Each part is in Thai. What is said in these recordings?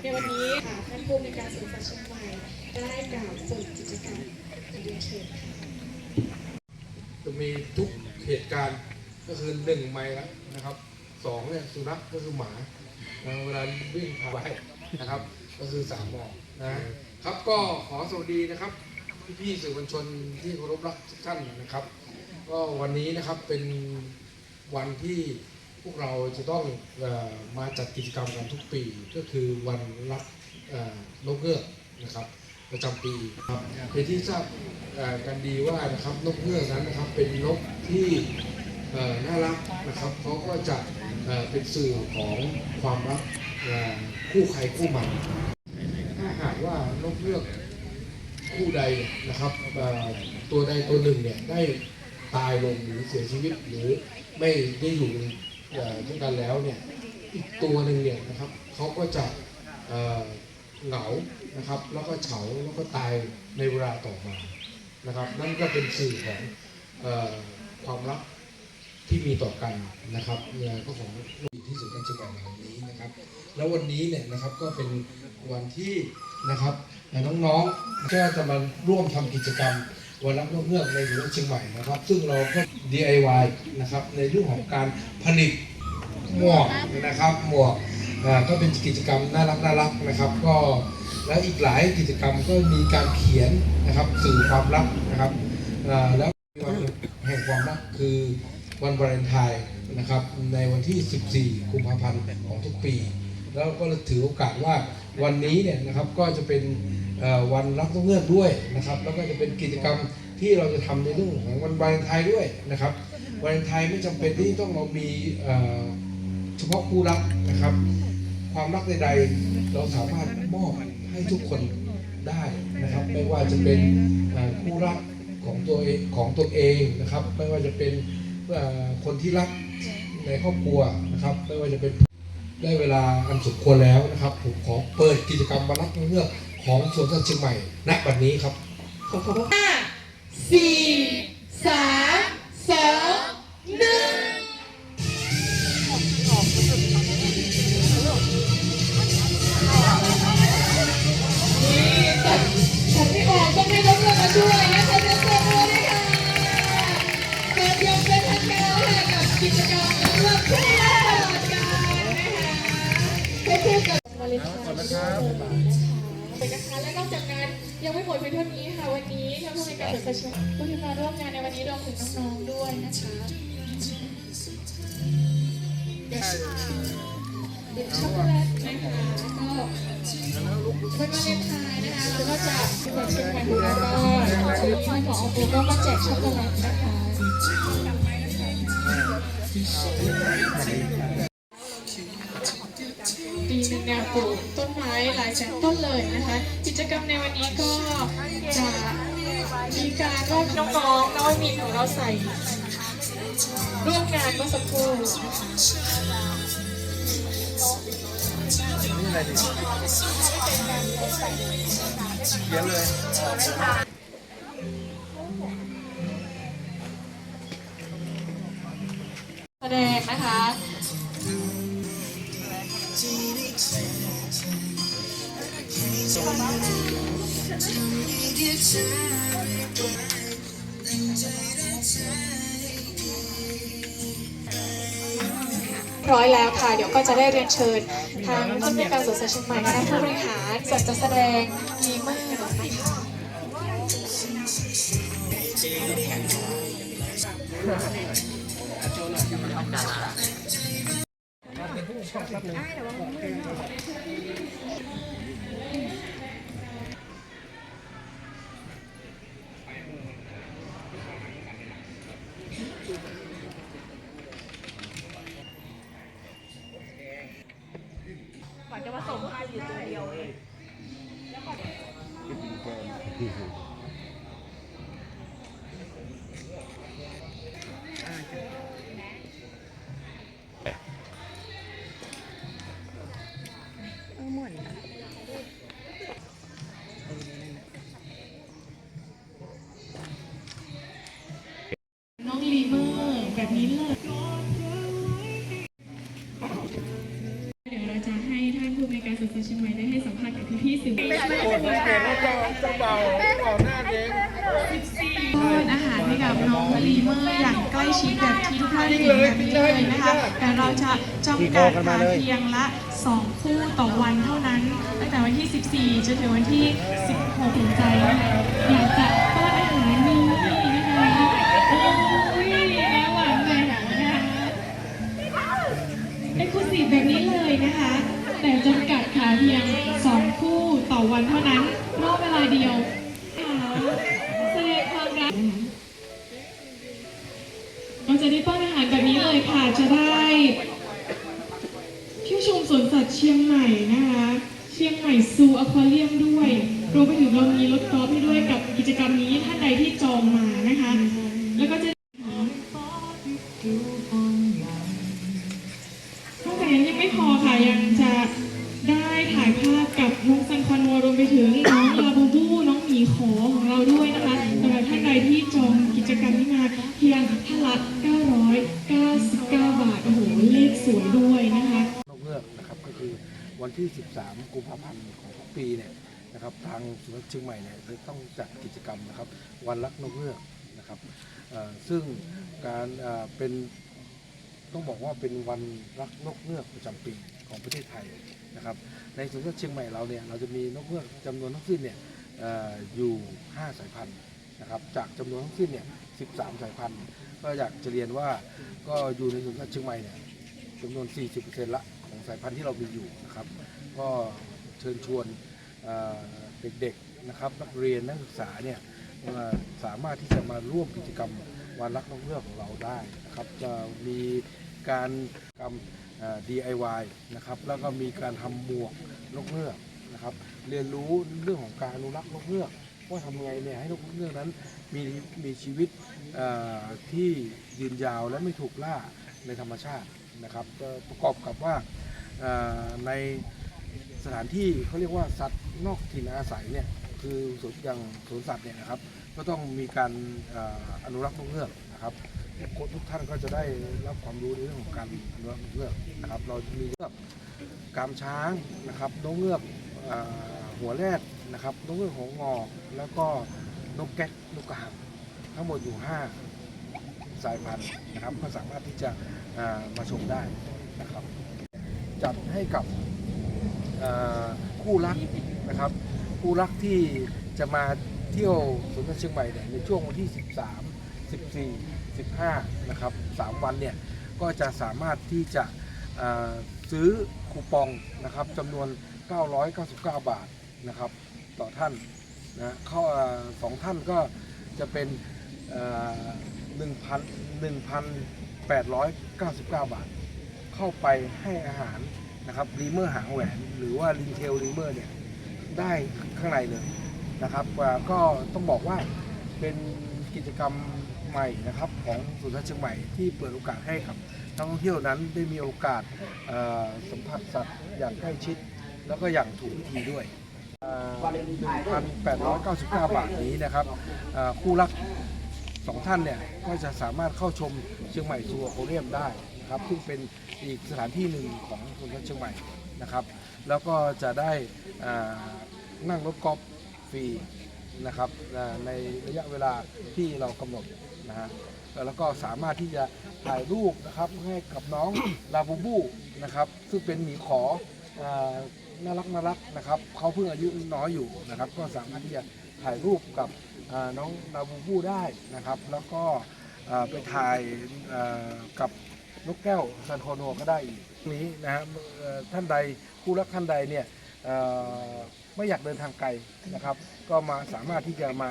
ในวันนี้ค่ะท่านผู้ในการสวนสัตว์เชียงใหม่ได้กล่าวเปิดกิจกรรมเรียนเชิญค่ะจะมีทุกเหตุการณ์ก็คือหนึ่งไม้แล้วนะครับสองเนี่ยสุนัขก็คือหมาเวลาวิ่งผ่านไปนะครับ ก็คือสามหมอกนะครับก็ขอสวัสดีนะครับ พี่ๆสื่อมวลชนที่เคารพรักทุกท่านนะครับ ก็วันนี้นะครับเป็นวันที่ วกเราจะต้องอมาจัดกิจกรรมกันทุกปี ก็คือวันรักนกเงือกนะครับประจำปีครับเป็นที่ทราบกันดีว่านะครับนกเงือกนั้นนะครับเป็นนกที่น่ารักนะครับเขาก็จะเเป็นสื่อของความรักคู่ใครคู่มัน ถ้าหากว่านกเงือกคู่ใดนะครับตัวใดตัวหนึ่งเนี่ยได้ตายลงหรือเสียชีวิตหรือไม่ได้อยู่ ด้วยกันแล้วเนี่ยอีกตัวหนึ่งเนี่ยนะครับเขาก็จะเเหงานะครับแล้วก็เฉาแล้วก็ตายในเวลาต่อมานะครับนั่นก็เป็นสื่อของออความรักที่มีต่อกันนะครับเนี่ยก็ของที่สุดการจังหวัดแห่งนี้นะครับ แล้ววันนี้เนี่ยนะครับก็เป็นวันที่นะครับน้องๆก็จะมาร่วมทำกิจกรรม วันรักนกเงือกในหลวงเชียงใหม่นะครับ ซึ่งเราก็ DIY นะครับในเรื่องของการผลิตหมวกนะครับหมวกก็เป็นกิจกรรมน่ารักน่ารักนะครับ ก็แล้วอีกหลายกิจกรรมก็มีการเขียนนะครับสื่อความรักนะครับแล้ววันแห่งความรักคือวันวาเลนไทน์นะครับในวันที่ 14 กุมภาพันธ์ของทุกปี แล้วก็ถือโอกาสว่าวันนี้เนี่ยนะครับก็จะเป็น วันรักนกเงื่อกด้วยนะครับแล้วก็จะเป็นกิจกรรมที่เราจะทำในเรื่องของวันวาเลนไทน์ด้วยนะครับวาเลนไทน์ไม่จำเป็นที่ต้องเรามีเฉพาะคู่รักนะครับ ความรักใดๆเราสามารถมอบให้ทุกคนได้นะครับ ไม่ว่าจะเป็นคู่รักของตัวเองของตัวเองนะครับ ไม่ว่าจะเป็นคนที่รักในครอบครัวนะครับ ไม่ว่าจะเป็นได้เวลาอันสมควรแล้วนะครับ ผมขอเปิดกิจกรรมวันรักนกเงือก ของสวนสัตว์เชียงใหม่ณบัดนี้ครับขอบคุณห้าสี่สามสองหนึ่งนี่แต่ฉันไม่ออกต้องให้น้องเงินมาช่วยนะคะจะเซ็นมือด้วยค่ะเปิดยงเป็นทางการค่ะกับกิจกรรมเรื่องคู่รักตลอดกาลนะคะควบคู่กับวาเลนไทน์ด้วยนะคะ เป็นะคะ และนอกจากนั้นยังไม่หมดเพียงเท่านี้ค่ะวันนี้ท่านผู้ในการจัดประชุมผู้ที่มาร่วมงานในวันนี้รวมถึงน้องๆด้วยนะคะเด็กเด็กช็อกโกแลตนะคะก็เป็นวาเลนไทน์นะคะเราก็จะเปิดเชียงใหม่แล้วก็ทีนี้หมอปูก็มาแจกช็อกโกแลตนะคะ ไม้หลายแสนต้นเลยนะคะ กิจกรรมในวันนี้ก็จะมีการว่าน้องๆน้องมีของเราใส่ ร่วมงานเมื่อสักครู่นะคะแสดงนะคะ ร้อยแล้วค่ะ เดี๋ยวก็จะได้เรียนเชิญทางผู้บริการสวนสัตว์เชียงใหม่คณะผู้บริหารส่วนจะแสดงมีมากนะคะ ก่อนจะผสมกันอยู่ตัวเดียวเองแล้วก่อน นี้เลยเดี๋ยวเราจะให้ท่านผู้ในวยการสวนสัตว์เชียงใหม่ได้ให้สัมภาษณ์กับพี่ที่สิบโอ้โหเห็นแล้วเจ้าเจ้าเบาก่อนหน้าเด็กป้อนอาหารให้กับน้องลีเมอร์อย่างใกล้ชิดแบบที่ทุกท่านเห็นแบบนี้เลยนะคะ แต่เราจะจำกัดมาเพียงละ 2 คู่ต่อวันเท่านั้น ตั้งแต่วันที่ 14 จนถึงวันที่ 16ถึงใจนะคะอยากจะ แต่จำกัดค่ะเพียง 2 คู่ต่อวันเท่านั้นรอบเวลาเดียวค่ะแสดงความรักเราจะได้ป้อนอาหารแบบนี้เลยค่ะ จะได้เที่ชมสวนสัตว์เชียงใหม่นะคะ เชียงใหม่ซูอควาเรียมด้วยรวมไปถึงเรามีรถกอล์ฟให้ด้วยกับกิจกรรมนี้ท่านใดที่จองมานะคะ แล้วก็จะ นะคะนกเงือกนะครับก็คือวันที่ 13 กุมภาพันธ์ของทุกปีเนี่ยนะครับทางสวนสัตว์เชียงใหม่เนี่ยจะต้องจัดกิจกรรมนะครับวันรักนกเงือกนะครับซึ่งการเป็นต้องบอกว่าเป็นวันรักนกเงือกประจำปีของประเทศไทยนะครับในสวนสัตว์เชียงใหม่เราเนี่ยเราจะมีนกเงือกจำนวนทั้งสิ้นเนี่ยอออยู่ 5 สายพันธุ์นะครับจากจำนวนทั้งสิ้นเนี่ย 13 สายพันธุ์ ก็อยากจะเรียนว่าก็อยู่ในสวนสัตว์เชียงใหม่เนี่ย จำนวน 40%ละของสายพันธุ์ที่เรามีอยู่นะครับ ก็เชิญชวนเด็กๆนะครับนักเรียนนักศึกษาเนี่ยสามารถที่จะมาร่วมกิจกรรมวันรักนกเงือกของเราได้นะครับจะมีการกรรม DIY นะครับแล้วก็มีการทำหมวกนกเงือกนะครับ เรียนรู้เรื่องของการอนุรักษ์นกเงือกว่าทำไงเนี่ยให้นกเงือกนั้นมีมีชีวิตที่ยืนยาวและไม่ถูกล่าในธรรมชาติ นะครับประกอบกับว่าในสถานที่เขาเรียกว่าสัตว์นอกถิ่นอาศัยเนี่ยคือสวนอย่างสวนสัตว์เนี่ยนะครับ ก็ต้องมีการอนุรักษ์นกเงือกนะครับทุกทุกท่านก็จะได้รับความรู้ในเรื่องของการอนุรักษ์นกเงือกนะครับ เราจะมีเรื่องกามช้างนะครับนกเงือกหัวแรดนะครับนกเงือกหัวงอกแล้วก็นกแก๊กนกกระหังทั้งหมดอยู่ 5 สายพันธุ์นะครับ ก็สามารถที่จะมาชมได้นะครับ จัดให้กับคู่รักนะครับ คู่รักที่จะมาเที่ยวสวนสัตว์เชียงใหม่เนี่ยในช่วงวันที่ 13 14 15 นะครับ 3 วันเนี่ยก็จะสามารถที่จะซื้อคูปองนะครับจำนวน 999 บาทนะครับ ต่อท่านนะเข้าเอ่อสองท่านก็จะเป็น หนึ่งพันหนึ่งพันแปดร้อยเก้าสิบเก้าบาท เข้าไปให้อาหารนะครับรีเมอร์หางแหวน หรือว่าลิงเทลรีเมอร์เนี่ยได้ข้างในเลยนะครับก็ต้องบอกว่าเป็นกิจกรรมใหม่นะครับของสวนสัตว์เชียงใหม่ที่เปิดโอกาสให้กับนักท่องเที่ยวนั้นได้มีโอกาสสัมผัสสัตว์อย่างใกล้ชิด แล้วก็อย่างถูกวิธีด้วย1,899 บาทนี้นะครับคู่รัก สองท่านเนี่ยก็จะสามารถเข้าชมเชียงใหม่ซูโคเรียมได้นะครับซึ่งเป็นอีกสถานที่หนึ่งของสวนสัตว์เชียงใหม่นะครับ แล้วก็จะได้นั่งรถกอล์ฟฟรีนะครับในระยะเวลาที่เรากำหนดนะฮะแล้วก็สามารถที่จะถ่ายรูปนะครับให้กับน้องลาบูบูนะครับซึ่งเป็นหมีขออน่ารักน่ารักนะครับเขาเพิ่งอายุน้อยอยู่นะครับ ก็สามารถที่จะ ถ่ายรูปกับอ่าน้องลาบูบูได้นะครับ แล้วก็อ่าไปถ่ายอ่ากับนกแก้วซันโคโนก็ได้อีกนี้นะฮะเอ่อท่านใดผู้รักท่านใดเนี่ยเอ่อไม่อยากเดินทางไกลนะครับ ก็มาสามารถที่จะมา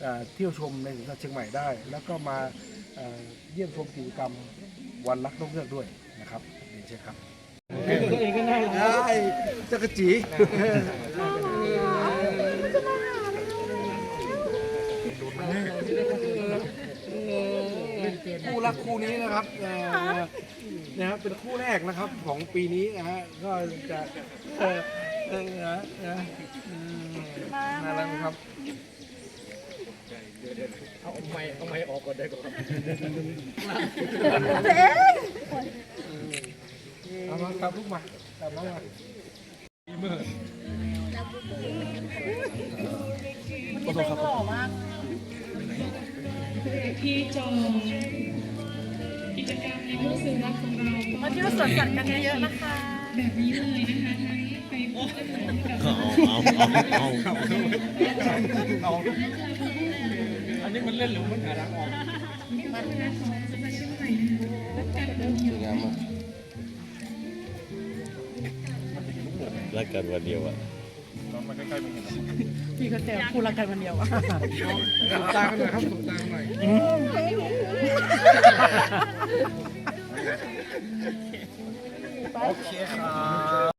เอ่อเที่ยวชมในสวนสัตว์เชียงใหม่ได้ แล้วก็มาเอ่อเยี่ยมชมกิจกรรมวันรักนกเงือกด้วยนะครับเรียนเชิญครับตัวเองก็ได้จักรจี คู่รักคู่นี้นะครับเอ่อนะครับเป็นคู่แรกนะครับของปีนี้นะฮะก็จะเออเออนะนะอืมน่ารักครับ เอาไม้เอาไม้ออกก่อนได้ก่อนเอามาครับลูกมาครับมามาพี่เต้งหล่อมาก ที่จองกิจกรรมในห้องสื่อรักของเรามาก็เที่ยวสวนสัตว์กันเยอะๆนะคะ แบบนี้เลยนะคะทั้งไปพบกับกับเอาเอาเอาเอาอันนี้มันเล่นหรือมันหาทางออกมาทางของจังหวัดเชียงใหม่นะคะการเดินเที่ยวงามมากรักกันวันเดียวอะ พี่ก็แซวคู่รักกันวันเดียวอะสบตากันหน่อยครับสบตากันหน่อยโอเคครับ